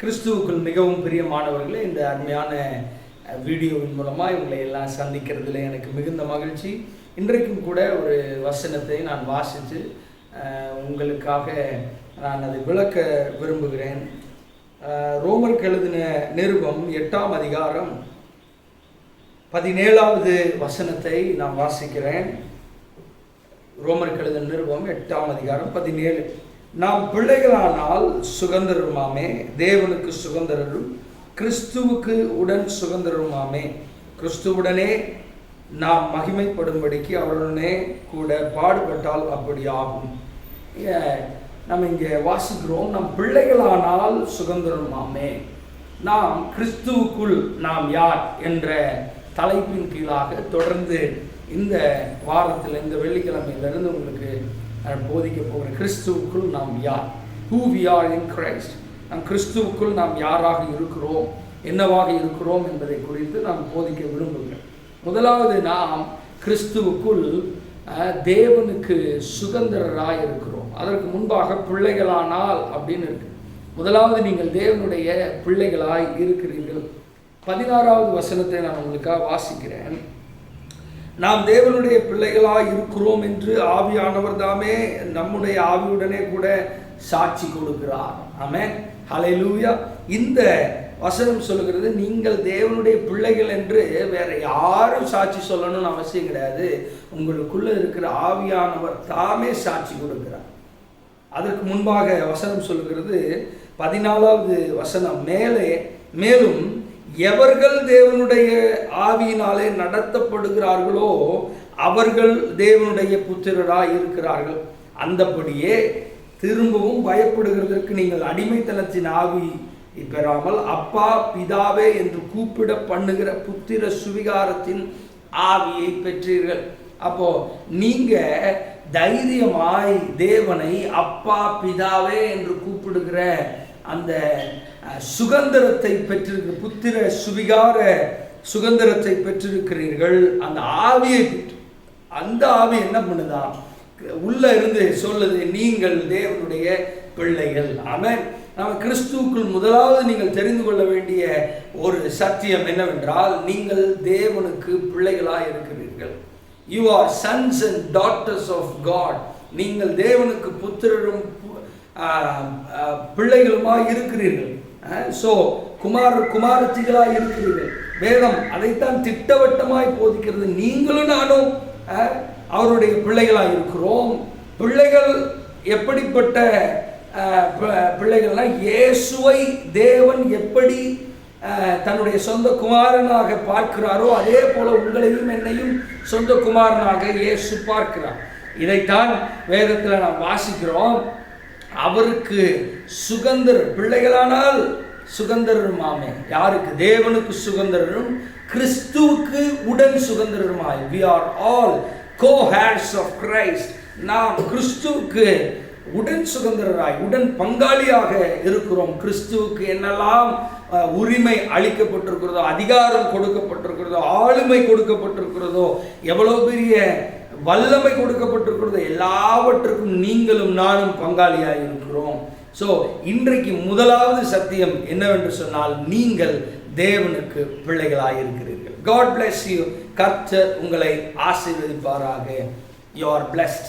கிறிஸ்துவுக்குள் மிகவும் பிரியமானவர்களே இந்த அருமையான வீடியோவின் மூலமாக இவங்களை எல்லாம் சந்திக்கிறதுல எனக்கு மிகுந்த மகிழ்ச்சி. இன்றைக்கும் கூட ஒரு வசனத்தை நான் வாசித்து உங்களுக்காக நான் அதை விளக்க விரும்புகிறேன். ரோமர் ரோமருக்கு எழுதின நிருபம் எட்டாம் அதிகாரம் பதினேழாவது வசனத்தை நான் வாசிக்கிறேன். ரோமர் எழுதின நிருபம் எட்டாம் அதிகாரம் பதினேழு. நாம் பிள்ளைகளானால் சுதந்திரமாமே தேவனுக்கு சுகந்திரரும் கிறிஸ்துவுக்கு உடன் சுதந்திரமாமே கிறிஸ்துவுடனே நாம் மகிமைப்படும்படிக்கு அவருடனே கூட பாடுபட்டால் அப்படி ஆகும். நம்ம இங்கே வாசிக்கிறோம் நம் பிள்ளைகளானால் சுதந்திரமாமே நாம் கிறிஸ்துவுக்குள் நாம் யார் என்ற தலைப்பின் கீழாக தொடர்ந்து இந்த வாரத்தில் இந்த வெள்ளிக்கிழமையிலிருந்து உங்களுக்கு போதிக்க போகிறேன் கிறிஸ்துவுக்குள் நாம் யார் who we are in Christ நாம் கிறிஸ்துவுக்குள் நாம் யாராக இருக்கிறோம் என்னவாக இருக்கிறோம் என்பதை குறித்து நாம் போதிக்க விரும்புகிறேன் முதலாவது நாம் கிறிஸ்துவுக்குள் தேவனுக்கு சுதந்திரராக இருக்கிறோம். அதற்கு முன்பாக பிள்ளைகளானால் அப்படின்னு இருக்கு. முதலாவது நீங்கள் தேவனுடைய பிள்ளைகளாய் இருக்கிறீர்கள். பதினாறாவது வசனத்தை நான் உங்களுக்காக வாசிக்கிறேன். நாம் தேவனுடைய பிள்ளைகளாக இருக்கிறோம் என்று ஆவியானவர் தாமே நம்முடைய ஆவியுடனே கூட சாட்சி கொடுக்கிறார். ஆமென். லூயா இந்த வசனம் சொல்லுகிறது நீங்கள் தேவனுடைய பிள்ளைகள் என்று வேற யாரும் சாட்சி சொல்லணும்னு அவசியம் கிடையாது. உங்களுக்குள்ள இருக்கிற ஆவியானவர் தாமே சாட்சி கொடுக்கிறார். அதற்கு முன்பாக வசனம் சொல்லுகிறது பதினாலாவது வசனம் மேலே மேலும் எவர்கள் தேவனுடைய ஆவியினாலே நடத்தப்படுகிறார்களோ அவர்கள் தேவனுடைய புத்திரராக இருக்கிறார்கள். அந்தபடியே திரும்பவும் பயப்படுகிறதற்கு நீங்கள் அடிமைத்தனத்தின் ஆவி பெறாமல் அப்பா பிதாவே என்று கூப்பிட பண்ணுகிற புத்திர சுவிகாரத்தின் ஆவியை பெற்றீர்கள். அப்போ நீங்க தைரியமாய் தேவனை அப்பா பிதாவே என்று கூப்பிடுகிற அந்த சுதந்திரத்தை பெற்றிருக்கிற புத்திர சுவிகார சுதந்திரத்தை பெற்றிருக்கிறீர்கள். அந்த ஆவியை பெற்று அந்த ஆவி என்ன பண்ணுதா? உள்ள இருந்து சொல்லுது நீங்கள் தேவனுடைய பிள்ளைகள். ஆமென். நம்ம கிறிஸ்துவுக்குள் முதலாவது நீங்கள் தெரிந்து கொள்ள வேண்டிய ஒரு சத்தியம் என்னவென்றால் நீங்கள் தேவனுக்கு பிள்ளைகளாக இருக்கிறீர்கள். You are sons and daughters of God நீங்கள் தேவனுக்கு புத்திரரும் பிள்ளைகளுமாக இருக்கிறீர்கள். ஸோ குமார் குமாரத்திகளாக இருக்கிறீர்கள். வேதம் அதைத்தான் திட்டவட்டமாய் போதிக்கிறது. நீங்களும் நானும் அவருடைய பிள்ளைகளாக இருக்கிறோம். பிள்ளைகள் எப்படிப்பட்ட பிள்ளைகள்னா இயேசுவை தேவன் எப்படி தன்னுடைய சொந்த குமாரனாக பார்க்கிறாரோ அதே போல உங்களையும் என்னையும் சொந்த குமாரனாக இயேசு பார்க்கிறார். இதைத்தான் வேதத்தில் நாம் வாசிக்கிறோம். அவருக்கு சுகந்தர் பிள்ளைகளானால் சுகந்தரருமாமே யாருக்கு? தேவனுக்கு சுகந்தரரும் கிறிஸ்துவுக்கு உடன் சுகந்தரருமாய். We are all co hands of Christ நாம் கிறிஸ்துவுக்கு உடன் சுதந்திரராய் உடன் பங்காளியாக இருக்கிறோம். கிறிஸ்துவுக்கு என்னெல்லாம் உரிமை அளிக்கப்பட்டிருக்கிறதோ அதிகாரம் கொடுக்கப்பட்டிருக்கிறதோ ஆளுமை கொடுக்கப்பட்டிருக்கிறதோ எவ்வளோ பெரிய வல்லமை கொடுக்கப்பட்டிருக்கிறது. எல்லாவற்றுக்கும் நீங்களும் நானும் பங்காளியாக இருக்கிறோம் ஸோ இன்றைக்கு முதலாவது சத்தியம் என்னவென்று சொன்னால் நீங்கள் தேவனுக்கு பிள்ளைகளாக இருக்கிறீர்கள் காட் bless யூ கர்த்தர் உங்களை ஆசீர்வதிப்பாராக. You are blessed